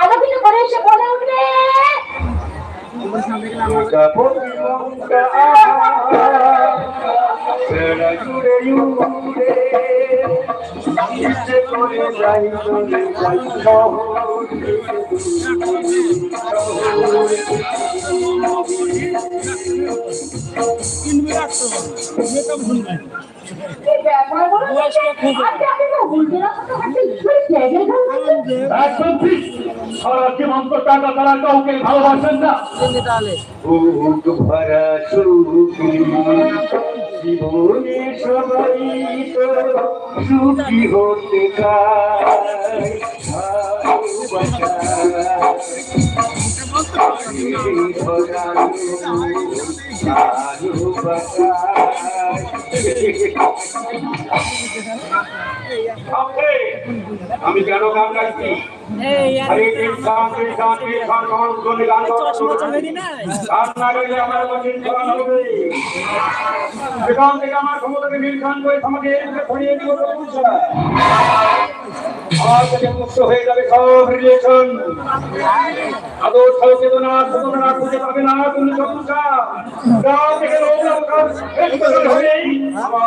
আলোকিত করে এসে বলে উঠবে মেকআপ কি ঠিক সারা জীবন তো টাকা তারা কাউকে ভালোবাসেন না বুক ভরা সুখী জীবনে সবাই তো সুখী হতে চায় আমি কেন গান গাইছি আরে কৃষ্ণ কৃষ্ণ কৃষ্ণ কমল গুণ গান চশমা গান না গাইলে আমার কঠিন গান হবে। সেখান থেকে আমার ক্ষমতাকে নীল খান করে আমাকে এদিকে ছড়িয়ে দিব আমার থেকে মুক্ত হয়ে যাবে সব রিলেশন। আদর ছাড়ো চেতনা চেতনা খুঁজে পাবে না তুমি থেকে আমার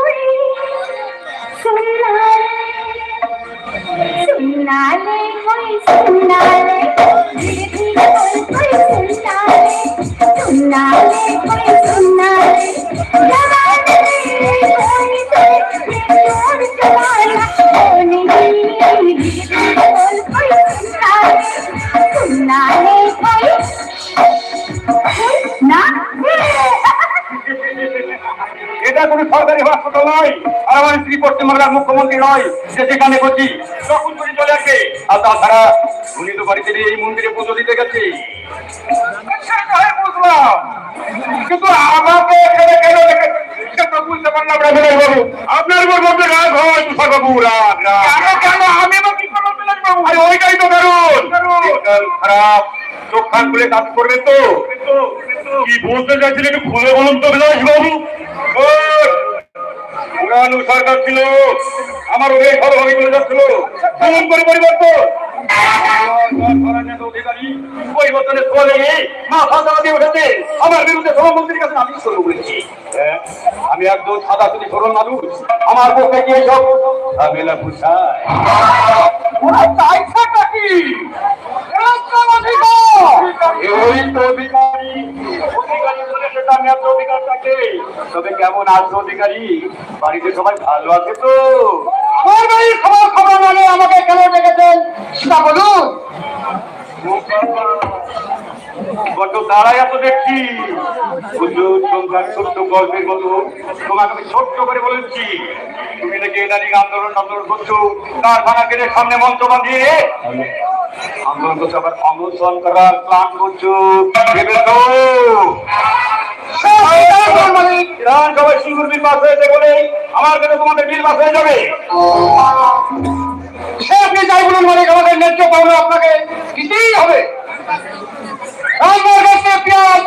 সরকারি হাসপাতাল নয় আর আমার স্ত্রী পশ্চিমবাংলার মুখ্যমন্ত্রী নয় সে যেখানে করছি তখন করে চলে আসে আর তাছাড়া উনি তো বাড়িতে এই মন্দিরে পুজো দিতে গেছে। বুঝলাম। কিন্তু আমাকে এখানে কেন রেখে সেটা বুঝতে পারলাম না বিনয় বাবু আপনার উপর বলতে রাগ হয় তুষার বাবু রাগ রাগ। কেন আমি বা কি করলাম বিনয় বাবু আরে ওইটাই তো কারণ খারাপ। চোখ খান খুলে কাজ করবে তো। কি বলতে চাইছিলেন একটু খুলে বলুন তো বিলাস বাবু। পুরানো সরকার ছিল আমার ওই ভালোভাবে চলে যাচ্ছিল। কেমন করে পরিবর্তন। পরিবর্তনের ফলে মাথা চালা দিয়ে উঠেছে। আমার বিরুদ্ধে সভামন্ত্রীর কাছে আমি শুরু করেছি হ্যাঁ, আমি একজন সাদা সুদি সরল মানুষ। আমার পক্ষে কি এইসব ঝামেলা পুষায় ওরা চাইছেটা কি? তবে কেমন আছো অধিকারী বাড়িতে সবাই ভালো আছে তো আমার বাড়ির মানে আমাকে কেন ডেকেছেন। সেটা বলুন। কত দাঁড়াই এত দেখছি। হুজুর ছোট্ট গল্পের মতো। তোমাকে আমি ছোট্ট করে বলেছি, তুমি নাকি এদানিক আন্দোলন আন্দোলন করছ? কারখানা কেটে সামনে মঞ্চ বাঁধিয়ে আন্দোলন করছ, আবার অনশন করার প্ল্যান করছ। ভেবে তো। বিধানসভায় হয়েছে বলে আমার কাছে তোমাদের বিল পাস হয়ে যাবে। সে আপনি যাই বলুন মানে আমাদের ন্যায্য পাওনা আপনাকে দিতেই হবে। রান্নার ক্ষেত্রে পেঁয়াজ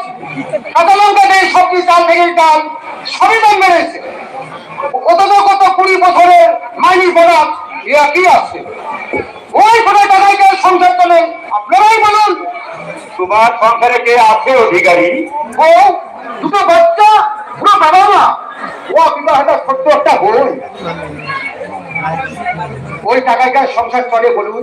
কাঁচা লঙ্কা দিয়ে সবজি চাল ভেঙে চাল সবই দাম বেড়েছে। কত কত কুড়ি বছরের মাইনি প্রোডাক্ট ইয়া কি আছে? ওই কোনো টাকায় কেউ সংসার চলে। আপনারাই বলুন। তোমার সংসারে কে আছে অধিকারী? ও দুটো বাচ্চা পুরো বাবা মা। ও বিবাহটা সত্য একটা বোন। ওই টাকায় সংসার চলে বলুন?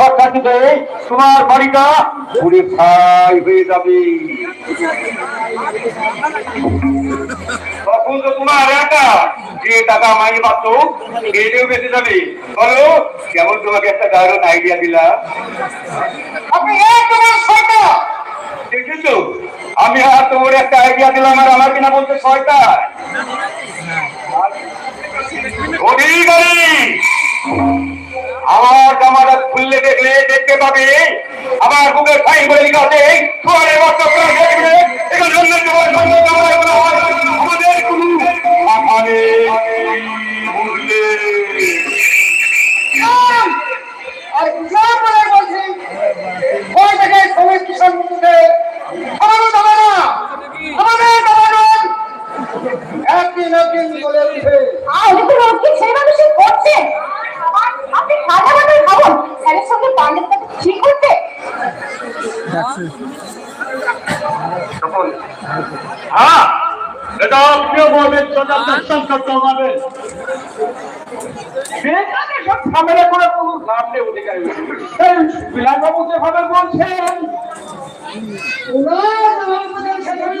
হয়ে হয়ে তোমার বাড়িটা পুরে হয়ে যাবে তখন তো তোমার যে টাকা মাইনে পাচ্ছ এটাও বেঁচে যাবে বলো কেমন তোমাকে একটা দারুণ আইডিয়া দিলাম দেখেছ আমি আর তোমার একটা আইডিয়া দিলাম, আর আমার কিনা বলতে ছয়টা আমার জামাটা খুললে দেখলে দেখতে পাবে আমার বুকে ফাইন করে লিখা আছে তোমার বছর তখন হ্যাঁ এটা আপনিও বলবেন সোজা দর্শন করতে হবে সেখানে সব ঝামেলা করে কোনো লাভ নেই অধিকারী বিলাসবাবু যেভাবে বলছেন ওনার আমাদের সেখানে